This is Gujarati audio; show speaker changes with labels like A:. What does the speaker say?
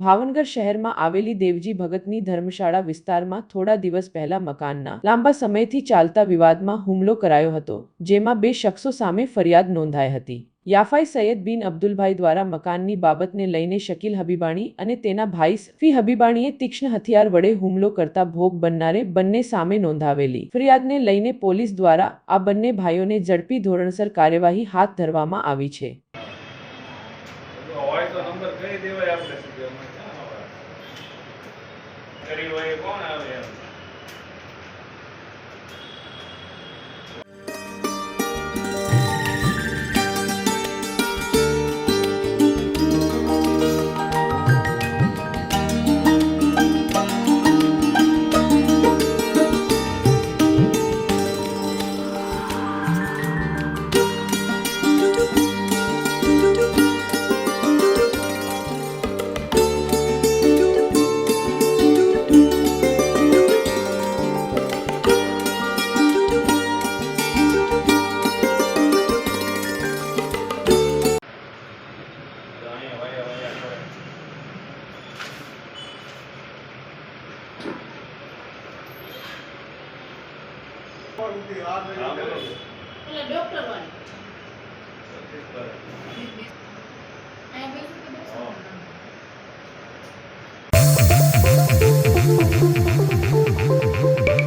A: ભાવનગર શહેરમાં આવેલી દેવજી ભગતની ધર્મશાળા વિસ્તારમાં થોડા દિવસ પહેલા મકાનના લાંબા સમયથી ચાલતા વિવાદમાં હુમલો કરાયો હતો, જેમાં બે શખ્સો સામે ફરિયાદ નોંધાઈ હતી. યાફાઈ સૈયદ બિન અબ્દુલભાઈ દ્વારા મકાનની બાબતને લઈને શકીલ હબીબાણી અને તેના ભાઈ ફી હબીબાણીએ તીક્ષ્ણ હથિયાર વડે હુમલો કરતા ભોગ બનનારે બંને સામે નોંધાવેલી. ફરિયાદને લઈને પોલીસ દ્વારા આ બંને ભાઈઓને ઝડપી ધોરણસર કાર્યવાહી હાથ ધરવામાં આવી છે.
B: હોય તો નંબર કહી દેવાય આપણે સુધી કરી હોય કોણ આવે એમ?
C: ડોક્ટર વાળી.